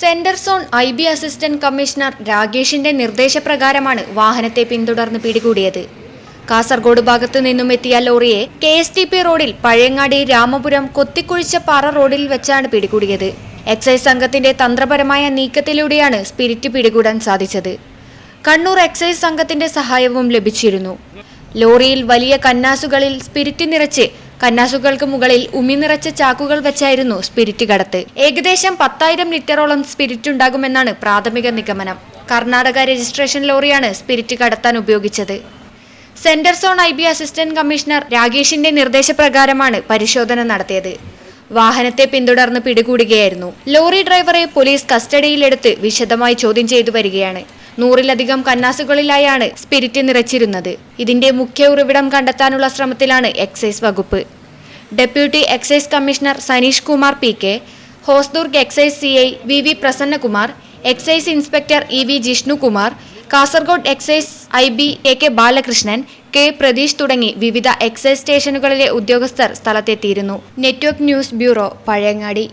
Centre zone I B assistant commissioner രാകേഷിന്റെ നിർദ്ദേശപ്രകാരമാണ് വാഹനത്തെ പിന്തുടർന്ന് പിടികൂടിയത്. കാസർഗോഡ് ഭാഗത്തു നിന്നും എത്തിയ ലോറിയെ കെ എസ് ടി പി റോഡിൽ പഴയങ്ങാടി രാമപുരം കൊത്തിക്കുഴിച്ച പാറ റോഡിൽ വെച്ചാണ് പിടികൂടിയത്. എക്സൈസ് സംഘത്തിന്റെ തന്ത്രപരമായ നീക്കത്തിലൂടെയാണ് സ്പിരിറ്റ് പിടികൂടാൻ സാധിച്ചത്. കണ്ണൂർ എക്സൈസ് സംഘത്തിന്റെ സഹായവും ലഭിച്ചിരുന്നു. ലോറിയിൽ വലിയ കന്നാസുകളിൽ സ്പിരിറ്റ് നിറച്ച് കന്നാസുകൾക്ക് മുകളിൽ ഉമി നിറച്ച ചാക്കുകൾ വെച്ചായിരുന്നു സ്പിരിറ്റ് കടത്ത്. ഏകദേശം പത്തായിരം ലിറ്ററോളം സ്പിരിറ്റ് ഉണ്ടാകുമെന്നാണ് പ്രാഥമിക നിഗമനം. കർണാടക രജിസ്ട്രേഷൻ ലോറിയാണ് സ്പിരിറ്റ് കടത്താൻ ഉപയോഗിച്ചത്. Centre zone I B assistant commissioner രാകേഷിന്റെ നിർദ്ദേശപ്രകാരമാണ് പരിശോധന നടത്തിയത്. വാഹനത്തെ പിന്തുടർന്ന് പിടികൂടുകയായിരുന്നു. ലോറി ഡ്രൈവറെ പോലീസ് കസ്റ്റഡിയിലെടുത്ത് വിശദമായി ചോദ്യം ചെയ്തു വരികയാണ്. നൂറിലധികം കന്നാസുകളിലായാണ് സ്പിരിറ്റ് നിറച്ചിരുന്നത്. ഇതിന്റെ മുഖ്യ ഉറവിടം കണ്ടെത്താനുള്ള ശ്രമത്തിലാണ് എക്സൈസ് വകുപ്പ്. Deputy excise commissioner Saneesh Kumar P K Hosdurg excise C I V V Prasannakumar excise inspector E V Jishnukumar Kasaragod excise I B A K Balakrishnan K Pratheesh തുടങ്ങി വിവിധ എക്സൈസ് സ്റ്റേഷനുകളിലെ ഉദ്യോഗസ്ഥർ സ്ഥലത്തെത്തിയിരുന്നു. Network news bureau Pazhayangadi.